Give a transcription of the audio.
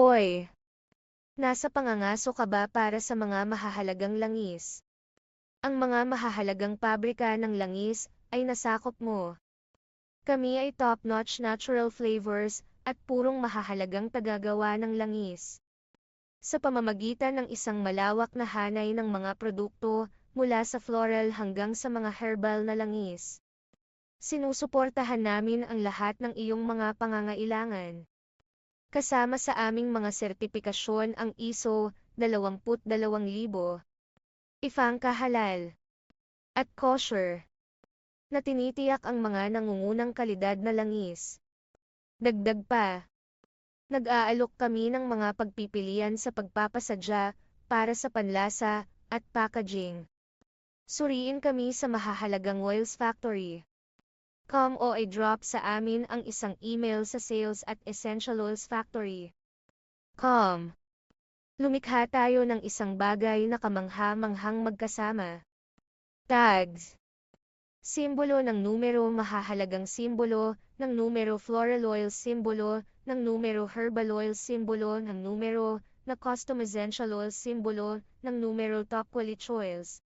Hoy! Nasa pangangaso ka ba para sa mga mahahalagang langis? Ang mga mahahalagang pabrika ng langis ay nasakop mo. Kami ay top-notch natural flavors at purong mahahalagang tagagawa ng langis. Sa pamamagitan ng isang malawak na hanay ng mga produkto mula sa floral hanggang sa mga herbal na langis. Sinusuportahan namin ang lahat ng iyong mga pangangailangan. Kasama sa aming mga sertipikasyon ang ISO 22000, Ifangka Halal, at Kosher, na tinitiyak ang mga nangungunang kalidad na langis. Dagdag pa, nag-aalok kami ng mga pagpipilian sa pagpapasadya para sa panlasa at packaging. Suriin kami sa mahahalagang Oils Factory. Com o i-drop sa amin ang isang email sa sales at Essential Oils Factory. Com. Lumikha tayo ng isang bagay na kamangha-manghang magkasama. Tags. Simbolo ng numero mahahalagang simbolo ng numero floral oil simbolo ng numero herbal oil simbolo ng numero na custom essential oil simbolo ng numero top quality oils